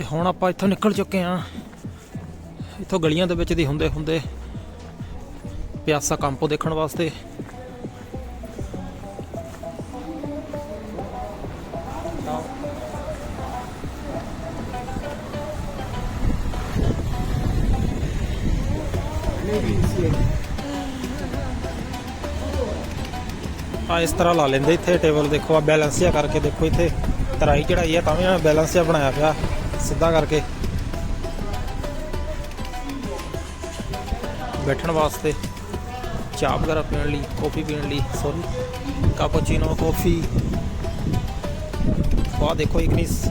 ਤੇ ਹੁਣ ਆਪਾਂ ਇੱਥੋਂ ਨਿਕਲ ਚੁੱਕੇ ਆ ਇੱਥੋਂ ਗਲੀਆਂ ਦੇ ਵਿੱਚ ਦੀ ਹੁੰਦੇ ਹੁੰਦੇ ਪਿਆਸਾ ਕੰਪੋ ਦੇਖਣ ਵਾਸਤੇ। ਆ ਇਸ ਤਰ੍ਹਾਂ ਲਾ ਲੈਂਦੇ ਇੱਥੇ ਟੇਬਲ ਦੇਖੋ, ਆ ਬੈਲੈਂਸ ਜਿਹਾ ਕਰਕੇ ਦੇਖੋ ਇੱਥੇ। ਤਰਾਈ ਚੜਾਈ ਆ, ਤਾਂ ਵੀ ਬੈਲੈਂਸ ਜਿਹਾ ਬਣਾਇਆ ਪਿਆ। ਸਿੱਧਾ ਕਰਕੇ। ਬੈਠਣ ਵਾਸਤੇ ਚਾਹ ਵਗੈਰਾ ਪੀਣ ਲਈ ਕਾਫੀ ਪੀਣ ਲਈ ਸੌਰੀ ਕਾਪੂਚੀਨੋ ਕਾਫੀ ਆ ਦੇਖੋ ਇਗਨਿਸ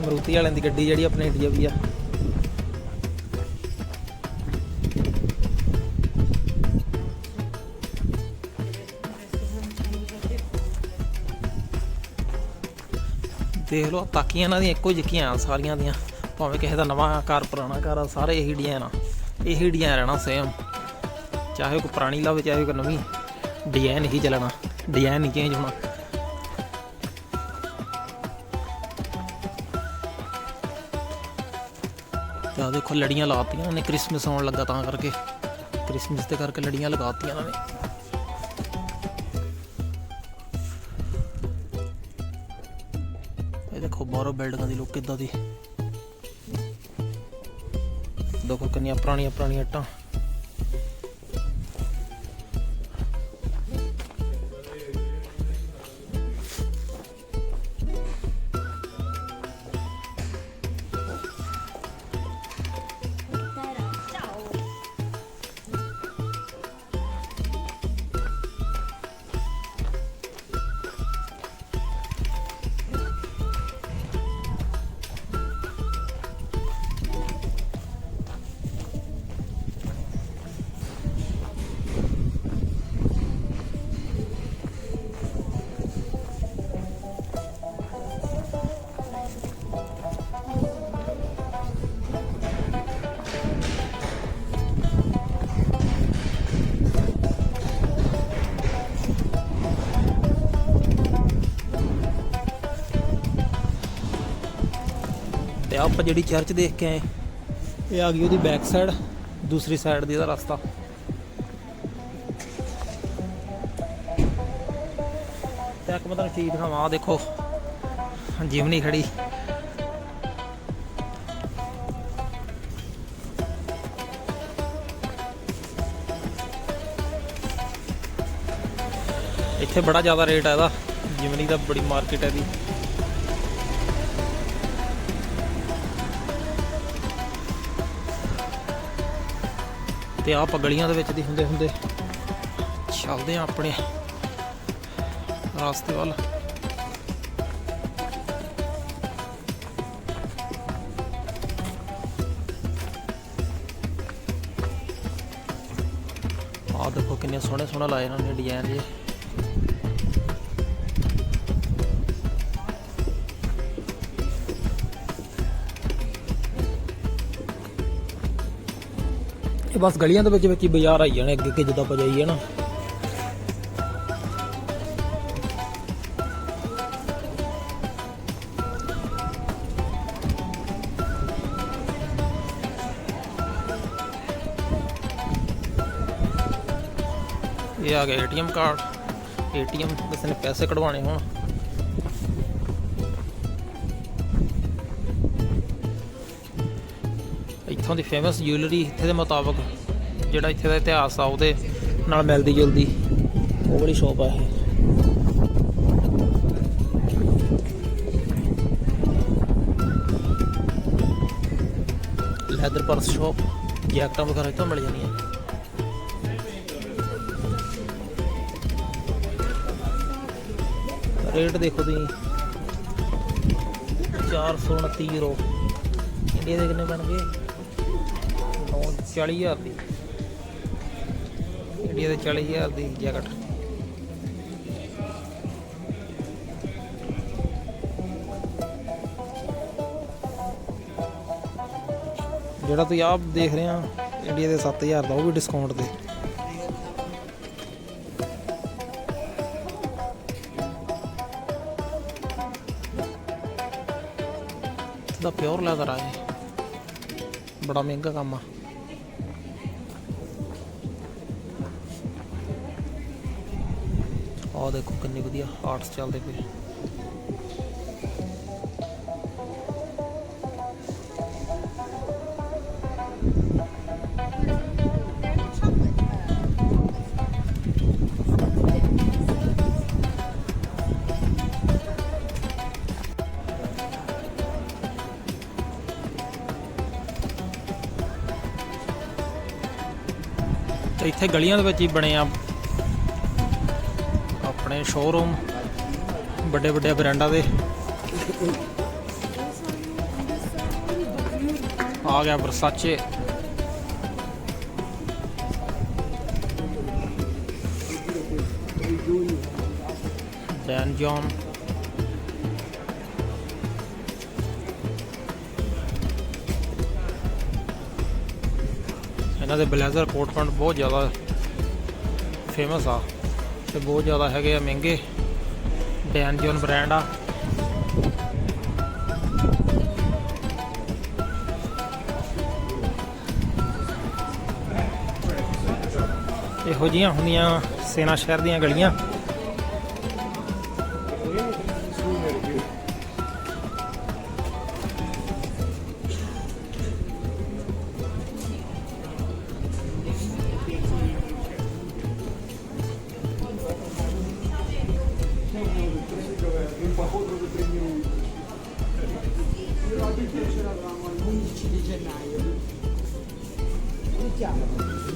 ਮਰੂਤੀ ਵਾਲਿਆਂ ਦੀ ਗੱਡੀ ਜਿਹੜੀ ਆਪਣੇ ਇੰਡੀਆ ਵੀ ਆ। ਦੇਖ ਲਓ, ਤਾਕੀਆਂ ਇਹਨਾਂ ਦੀਆਂ ਇੱਕੋ ਜਿਹੀਆਂ ਆ, ਸਾਰੀਆਂ ਦੀਆਂ। ਭਾਵੇਂ ਕਿਸੇ ਦਾ ਨਵਾਂ ਘਰ, ਪੁਰਾਣਾ ਘਰ ਆ, ਸਾਰੇ ਇਹੀ ਡਿਜ਼ਾਈਨ ਆ। ਇਹੀ ਡਿਜ਼ਾਈਨ ਰਹਿਣਾ ਸੇਮ ਚਾਹੇ ਕੋਈ ਪੁਰਾਣੀ ਲਾਵੇ, ਚਾਹੇ ਕੋਈ ਨਵੀਂ। ਡਿਜ਼ਾਈਨ ਹੀ ਚੱਲਣਾ। ਡਿਜ਼ਾਈਨ ਨਹੀਂ ਚੇਂਜ ਹੋਣਾ। ਤੇ ਆ ਦੇਖੋ, ਲੜੀਆਂ ਲਾਤੀਆਂ ਨੇ ਕ੍ਰਿਸਮਸ ਆਉਣ ਲੱਗਾ ਤਾਂ ਕਰਕੇ। ਕ੍ਰਿਸਮਸ ਦੇ ਕਰਕੇ ਲੜੀਆਂ ਲਗਾਤੀਆਂ ਇਹਨਾਂ ਨੇ। ਇਹ ਦੇਖੋ ਬਾਹਰੋਂ ਬਿਲਡਿੰਗਾਂ ਦੀ ਲੁੱਕ ਕਿੱਦਾਂ ਦੀ। ਦੇਖੋ ਕਿੰਨੀਆਂ ਪੁਰਾਣੀਆਂ ਪੁਰਾਣੀਆਂ ਇੱਟਾਂ। ਆਪਾਂ ਜਿਹੜੀ ਚਰਚ ਦੇਖ ਕੇ ਆਏ। ਇਹ ਆ ਗਈ ਉਹਦੀ ਬੈਕ ਸਾਈਡ ਦੂਸਰੀ ਸਾਈਡ ਦੀ ਇਹਦਾ ਰਸਤਾ। ਤੇ ਇੱਕ ਮੈਂ ਤੁਹਾਨੂੰ ਚੀਜ਼ ਦਿਖਾਵਾਂ, ਆਹ ਦੇਖੋ। ਜਿਮਨੀ ਖੜੀ। ਇੱਥੇ ਬੜਾ ਜ਼ਿਆਦਾ ਰੇਟ ਹੈ ਇਹਦਾ। ਜਿਮਨੀ ਦਾ ਬੜੀ ਮਾਰਕੀਟ ਹੈ ਇਹਦੀ। ਤੇ ਆਹ ਗਲੀਆਂ ਦੇ ਵਿੱਚ ਦੀ ਹੁੰਦੇ। ਹੁੰਦੇ ਚੱਲਦੇ ਆ ਆਪਣੇ ਰਾਸਤੇ ਵੱਲ। ਆਹ ਦੇਖੋ ਕਿੰਨੇ ਸੋਹਣੇ ਸੋਹਣੇ ਲਾਏ ਇਹਨਾਂ ਨੇ ਡਿਜ਼ਾਈਨ ਜੇ ਇਹ ਬਸ ਗਲੀਆਂ ਦੇ ਵਿੱਚ ਵਿੱਚ ਹੀ ਬਾਜ਼ਾਰ ਆਈ ਜਾਣੇ ਅੱਗੇ ਅੱਗੇ ਜਿੱਦਾਂ ਆਪਾਂ ਜਾਈਏ ਨਾ। ਇਹ ਆ ਗਿਆ ਏਟੀਐਮ ਕਾਰਡ ਏਟੀਐਮ ਕਿਸੇ ਨੇ ਪੈਸੇ ਕਢਵਾਣੇ ਹੋਣ। ਇੱਥੋਂ ਦੀ ਫੇਮਸ ਜਿਊਲਰੀ ਇੱਥੇ ਦੇ ਮੁਤਾਬਕ ਜਿਹੜਾ ਇੱਥੇ ਦਾ ਇਤਿਹਾਸ ਆ, ਉਹਦੇ ਨਾਲ ਮਿਲਦੀ ਜੁਲਦੀ ਉਹ ਵਾਲੀ ਸ਼ੋਪ ਆ ਇਹ। ਲੈਦਰ ਪਰਸ ਸ਼ੋਪ ਜੈਕਟਾਂ ਵਗੈਰਾ ਇੱਥੋਂ ਮਿਲ ਜਾਣੀਆਂ ਰੇਟ ਦੇਖੋ ਤੁਸੀਂ। 429 ਯੂਰੋ ਇੰਡੀਆ ਦੇ ਕਿੰਨੇ ਬਣ ਗਏ? 40000 ਦੀ। ਇੰਡੀਆ ਦੇ 40000 ਦੀ ਜੈਕਟ। ਜਿਹੜਾ ਤੁਸੀਂ ਆਪ ਦੇਖ ਰਹੇ ਆ, ਇੰਡੀਆ ਦੇ 7000 ਦਾ, ਉਹ ਵੀ ਡਿਸਕਾਊਂਟ ਤੇ। ਦਾ ਪਿਓਰ ਲੈਦਰ ਆ ਇਹ। ਬੜਾ ਮਹਿੰਗਾ ਕੰਮ ਆ। ਆਹ ਦੇਖੋ ਕਿੰਨੀ ਵਧੀਆ ਆਰਟਸ ਚੱਲਦੇ ਪਏ। ਇੱਥੇ ਗਲੀਆਂ ਦੇ ਵਿੱਚ ਹੀ ਬਣੇ ਆ ਆਪਣੇ ਸ਼ੋਰੂਮ ਵੱਡੇ ਵੱਡੇ ਬ੍ਰਾਂਡਾਂ ਦੇ। ਆ ਗਿਆ ਵਰਸਾਚੇ ਡੈਨ ਜੌਨ ਇਹਨਾਂ ਦੇ ਬਲੇਜ਼ਰ ਕੋਟ ਪੈਂਟ ਬਹੁਤ ਜ਼ਿਆਦਾ ਫੇਮਸ ਆ। ਤੇ ਬਹੁਤ ਜ਼ਿਆਦਾ ਹੈਗੇ ਆ ਮਹਿੰਗੇ। ਡੈਨ ਜੋਨ ਬ੍ਰਾਂਡ ਆ। ਇਹੋ ਜੀਆਂ ਹੁੰਦੀਆਂ ਸੇਨਾ ਸ਼ਹਿਰ ਦੀਆਂ ਗਲੀਆਂ। ਜਿਹੜੀ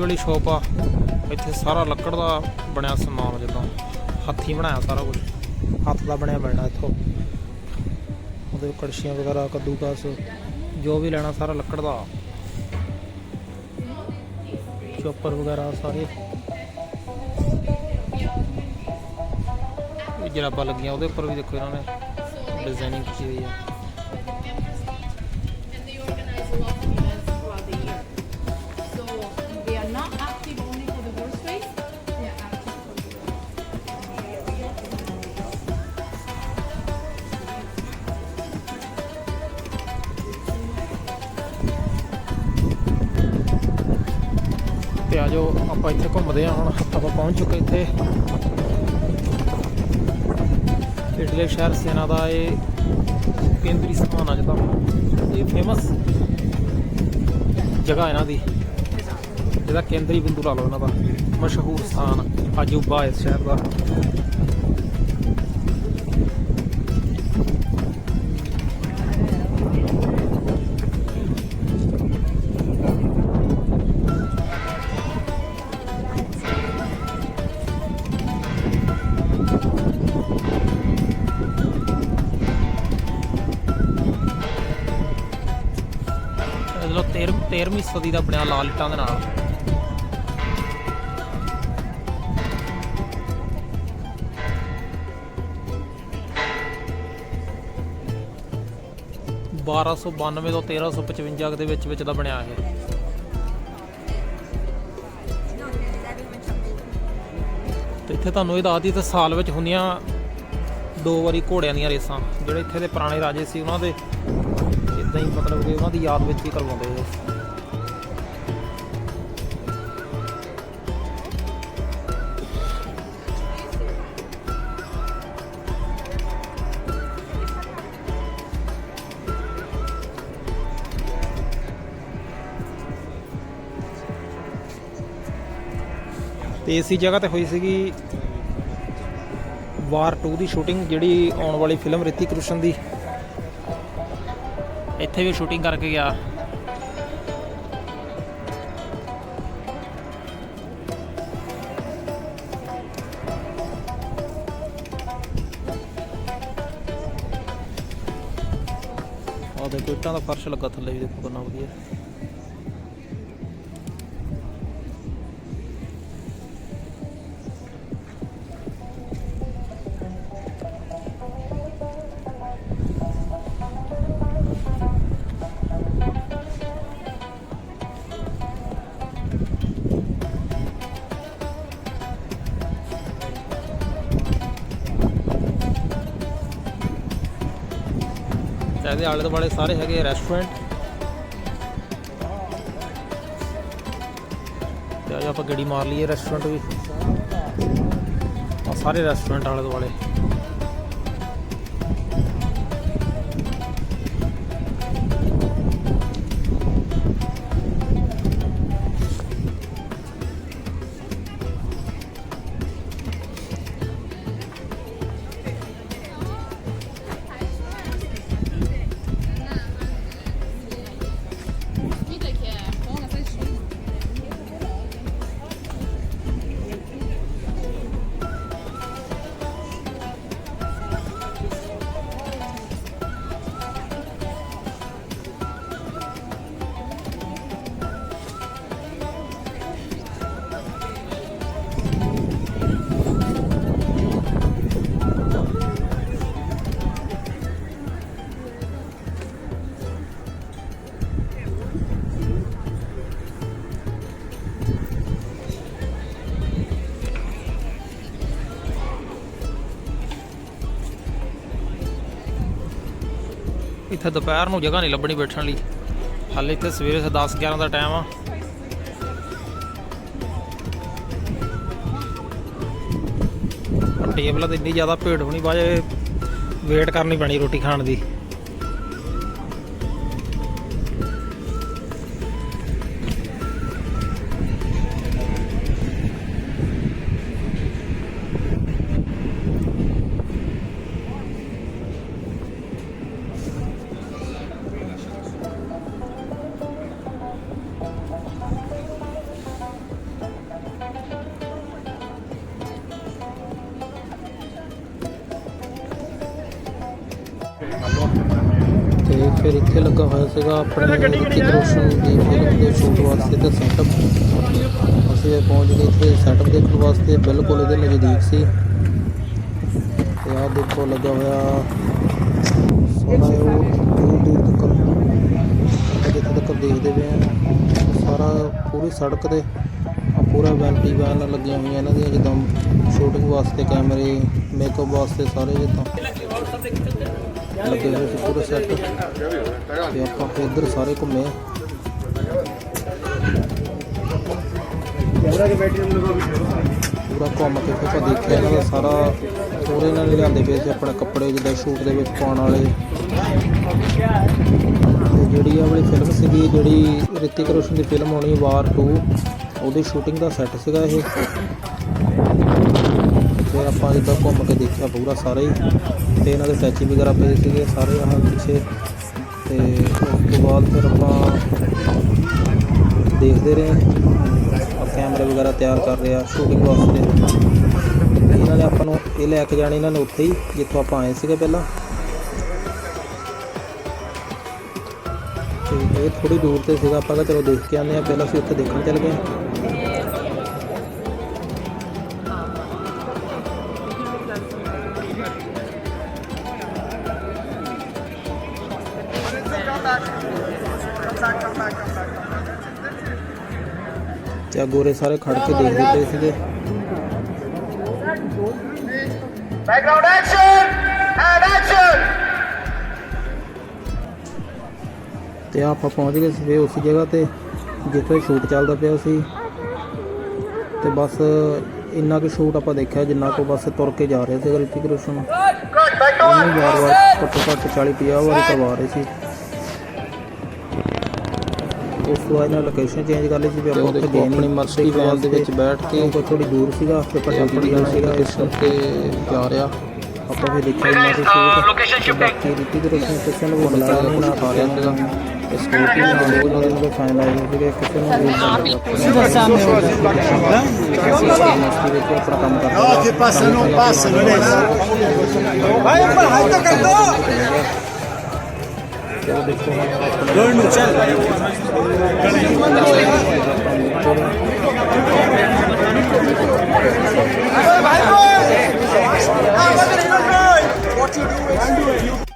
ਵਾਲੀ ਸ਼ੋਪ ਆ। ਇੱਥੇ ਸਾਰਾ ਲੱਕੜ ਦਾ ਬਣਿਆ ਸਮਾਨ ਜਿੱਦਾਂ ਹੱਥੀ ਬਣਾਇਆ ਸਾਰਾ ਕੁਝ ਹੱਥ ਦਾ ਬਣਿਆ ਮਿਲਣਾ ਇੱਥੋਂ। ਉਹਦੇ ਕੜਛੀਆਂ ਵਗੈਰਾ, ਕੱਦੂਕਸ, ਜੋ ਵੀ ਲੈਣਾ ਸਾਰਾ ਲੱਕੜ ਦਾ। ਚੋਪਰ ਵਗੈਰਾ ਸਾਰੇ। ਜਰਾਬਾਂ ਲੱਗੀਆਂ, ਉਹਦੇ ਉੱਪਰ ਵੀ ਦੇਖੋ ਇਹਨਾਂ ਨੇ। ਡਿਜ਼ਾਈਨਿੰਗ ਕੀਤੀ ਹੋਈ ਆ। ਆ ਜਾਓ, ਆਪਾਂ ਇੱਥੇ ਘੁੰਮਦੇ ਆ ਹੁਣ ਆਪਾਂ ਪਹੁੰਚ ਚੁੱਕੇ ਇੱਥੇ। ਇਟਲੀ ਸ਼ਹਿਰ ਸੈਨਾ ਦਾ ਇਹ ਕੇਂਦਰੀ ਸਥਾਨ ਆ ਜਿੱਦਾਂ ਇਹ ਫੇਮਸ ਜਗ੍ਹਾ ਇਹਨਾਂ ਦੀ। ਜਿਹਦਾ ਕੇਂਦਰੀ ਬਿੰਦੂ ਲਾ ਲਓ ਇਹਨਾਂ ਦਾ, ਮਸ਼ਹੂਰ ਸਥਾਨ ਅਜੂਬਾ ਇਸ ਸ਼ਹਿਰ ਦਾ। 13ਵੀਂ ਸਦੀ ਦਾ ਬਣਿਆ ਲਾਲ ਇੱਟਾਂ ਦੇ ਨਾਲ। ਬਾਰਾਂ ਸੌ ਬਾਨਵੇਂ ਤੋਂ 1355 ਦੇ ਵਿੱਚ ਵਿੱਚ ਦਾ ਬਣਿਆ ਇਹ। ਤੇ ਇੱਥੇ ਤੁਹਾਨੂੰ ਇਹ ਦੱਸਦੀ ਤੇ ਸਾਲ ਵਿੱਚ ਹੁੰਦੀਆਂ ਦੋ ਵਾਰੀ ਘੋੜਿਆਂ ਦੀਆਂ ਰੇਸਾਂ। ਜਿਹੜੇ ਇੱਥੇ ਦੇ ਪੁਰਾਣੇ ਰਾਜੇ ਸੀ, ਉਹਨਾਂ ਦੇ ਇਦਾਂ ਹੀ ਮਤਲਬ ਕਿ ਉਹਨਾਂ ਦੀ ਯਾਦ ਵਿੱਚ ਹੀ ਕਰਵਾਉਂਦੇ ਇਹ। ਤੇ ਇਸੀ ਜਗ੍ਹਾ ਤੇ ਹੋਈ ਸੀਗੀ ਵਾਰ 2 ਦੀ ਸ਼ੂਟਿੰਗ ਜਿਹੜੀ ਆਉਣ ਵਾਲੀ ਫਿਲਮ ਰਿਤਿਕ ਕ੍ਰਿਸ਼ਨ ਦੀ। ਇੱਥੇ ਵੀ ਸ਼ੂਟਿੰਗ ਕਰਕੇ ਗਿਆ। ਆਹ ਦੇਖੋ ਇੱਟਾਂ ਦਾ ਫਰਸ਼ ਲੱਗਾ ਥੱਲੇ ਵੀ ਦੇਖੋ ਕਿੰਨਾ ਵਧੀਆ। ਤੇ ਆਲੇ ਦੁਆਲੇ ਸਾਰੇ ਹੈਗੇ ਰੈਸਟੋਰੈਂਟ ਤੇ ਅੱਜ ਆਪਾਂ ਗੱਡੀ ਮਾਰ ਲਈਏ ਰੈਸਟੋਰੈਂਟ ਵੀ। ਸਾਰੇ ਰੈਸਟੋਰੈਂਟ ਆਲੇ ਦੁਆਲੇ। ਇੱਥੇ ਦੁਪਹਿਰ ਨੂੰ ਜਗ੍ਹਾ ਨਹੀਂ ਲੱਭਣੀ ਬੈਠਣ ਲਈ। ਹਾਲੇ ਇੱਥੇ ਸਵੇਰੇ 10 11 ਦਾ ਟਾਈਮ ਆ। ਟੇਬਲਾਂ ਤੇ ਇੰਨੀ ਜ਼ਿਆਦਾ ਭੀੜ ਹੋਣੀ ਬਾਜੇ ਵੇਟ ਕਰਨੀ ਪੈਣੀ ਰੋਟੀ ਖਾਣ ਦੀ। ਤੇ ਫਿਰ ਇੱਥੇ ਲੱਗਾ ਹੋਇਆ ਸੀਗਾ ਆਪਣੇ ਰੋਸ਼ਨ ਦੀ ਫਿਲਮ ਦੇ ਸ਼ੂਟ ਵਾਸਤੇ ਤੇ ਸੈਟਅਪ ਅਸੀਂ ਇਹ ਪਹੁੰਚ ਗਏ ਇੱਥੇ ਸੈਟਅਪ ਦੇਖਣ ਵਾਸਤੇ ਬਿਲਕੁਲ ਇਹਦੇ ਨਜ਼ਦੀਕ ਸੀ। ਤੇ ਆਹ ਦੇਖੋ ਲੱਗਾ ਹੋਇਆ ਸੋਹਣਾ ਉਹ ਦੂਰ ਦੂਰ ਤੱਕ। ਜਿੱਥੇ ਤੱਕ ਦੇਖਦੇ ਪਏ ਆ ਸਾਰਾ ਪੂਰੀ ਸੜਕ ਤੇ ਆ ਪੂਰਾ ਵੈਂਟੀ ਵੈਨ ਲੱਗੀਆਂ ਹੋਈਆਂ ਇਹਨਾਂ ਦੀਆਂ ਜਿੱਦਾਂ ਸ਼ੂਟਿੰਗ ਵਾਸਤੇ ਕੈਮਰੇ ਮੇਕਅਪ ਵਾਸਤੇ ਸਾਰੇ ਜਿੱਦਾਂ। ਲੱਗੇ ਹੋਏ ਸੀ ਪੂਰੇ ਸੈੱਟ ਤੇ ਆਪਾਂ ਇੱਧਰ ਸਾਰੇ ਘੁੰਮੇ ਪੂਰਾ ਘੁੰਮ ਕੇ ਫਿਰ ਆਪਾਂ ਦੇਖਿਆ ਇਹਨਾਂ ਦਾ ਸਾਰਾ ਪੂਰੇ ਇਹਨਾਂ ਨੇ ਲਿਆਂਦੇ ਪਏ ਸੀ ਆਪਣੇ ਕੱਪੜੇ ਜਿੱਦਾਂ ਸ਼ੂਟ ਦੇ ਵਿੱਚ ਪਾਉਣ ਵਾਲੇ। ਤੇ ਜਿਹੜੀ ਆ ਵਾਲੀ ਫਿਲਮ ਸੀਗੀ ਜਿਹੜੀ ਰਿਤਿਕ ਰੋਸ਼ਨ ਦੀ ਫਿਲਮ ਹੋਣੀ ਵਾਰ 2 ਉਹਦੀ ਸ਼ੂਟਿੰਗ ਦਾ ਸੈੱਟ ਸੀਗਾ ਇਹ। ਫਿਰ ਆਪਾਂ ਜਿੱਦਾਂ ਘੁੰਮ ਕੇ ਦੇਖਿਆ ਪੂਰਾ ਸਾਰਾ ਹੀ। ਤੇ ਇਹਨਾਂ ਦੇ ਸਟੈਚੂ ਵਗੈਰਾ ਪਏ ਸੀਗੇ ਸਾਰੇ ਆਹ ਪਿੱਛੇ। ਤੇ ਉਸ ਤੋਂ ਬਾਅਦ ਫਿਰ ਆਪਾਂ ਦੇਖਦੇ ਰਹੇ। ਆ ਕੈਮਰੇ ਵਗੈਰਾ ਤਿਆਰ ਕਰ ਰਹੇ ਆ ਸ਼ੂਟਿੰਗ ਵਾਸਤੇ। ਤੇ ਇਹਨਾਂ ਨੇ ਆਪਾਂ ਨੂੰ ਇਹ ਲੈ ਕੇ ਜਾਣੇ ਇਹਨਾਂ ਨੇ ਉੱਥੇ ਹੀ, ਜਿੱਥੋਂ ਆਪਾਂ ਆਏ ਸੀਗੇ ਪਹਿਲਾਂ। ਤੇ ਇਹ ਥੋੜੀ ਦੂਰ ਤੇ ਸੀਗਾ, ਆਪਾਂ ਤਾਂ ਚਲੋ ਦੇਖ ਕੇ ਆਉਂਦੇ ਆ ਪਹਿਲਾਂ ਅਸੀਂ ਉੱਥੇ ਦੇਖਣ ਚੱਲ ਗਏ। ਤੇ ਗੋਰੇ ਸਾਰੇ ਖੜ ਕੇ ਦੇਖਦੇ ਪਏ ਸੀਗੇ Background action and action. ਤੇ ਆਪਾਂ ਪਹੁੰਚ ਗਏ ਸੀ ਉਸੇ ਜਗ੍ਹਾ ਤੇ ਜਿੱਥੇ ਸ਼ੂਟ ਚੱਲਦਾ ਪਿਆ ਸੀ ਤੇ ਬਸ ਇੰਨਾ ਕੁ ਸ਼ੂਟ ਆਪਾਂ ਦੇਖਿਆ ਜਿੰਨਾ ਕੋ ਬਸ ਤੁਰ ਕੇ ਜਾ ਰਹੇ ਸੀ ਰਿਤਿਕ ਰੋਸ਼ਨ ਉਹਨੂੰ it. ਘੱਟੋ ਘੱਟ 40 50 ਵਾਰੀ ਕਰਵਾ ਰਹੇ ਸੀ ਉਸ ਤੋਂ ਬਾਅਦ ਇਹਨਾਂ ਲੋਕੇਸ਼ਨ ਚੇਂਜ ਕਰ ਲਈ ਸੀ ਵੀ ਆਪਾਂ ਉੱਥੇ ਗਏ ਆਪਣੀ ਮਰਸੀ ਵੈਨ ਦੇ ਵਿੱਚ ਬੈਠ ਕੇ ਕੋਈ ਥੋੜੀ ਦੂਰ ਸੀਗਾ ਤੇ ਪਰ ਜਲਦੀ ਜਾਣਾ ਸੀਗਾ ਇਸ ਕਰਕੇ ਜਾ ਰਿਹਾ। ਆਪਾਂ ਫਿਰ ਦੇਖਿਆ ਇੰਨਾ ਕੁ ਸ਼ੂਟ location shifting. ਬਾਕੀ ਰਿਤਿਕ ਰੋਸ਼ਨ ਕਿਸੇ ਨੂੰ ਬੁਲਾਇਆ ਨਹੀਂ ਨਾ ਖਾ ਰਿਹਾ ਸੀਗਾ। ਸਕਿਉਰਟੀ ਨਾਲ ਉਹਨਾਂ ਦੇ ਨੂੰ ਫਾਈਨ ਹੋਏ ਸੀਗੇ ਕਿਸੇ ਨੂੰ ਵੀ ਸਿੱਧਾ ਸਾਹਮਣੇ ਹੋ ਗਿਆ ਮਸਤੀ ਵਿੱਚ ਆਪਣਾ ਕੰਮ ਕਰਦਾ No, che passa, non passa, non è. Vai, vai, tocca What you do is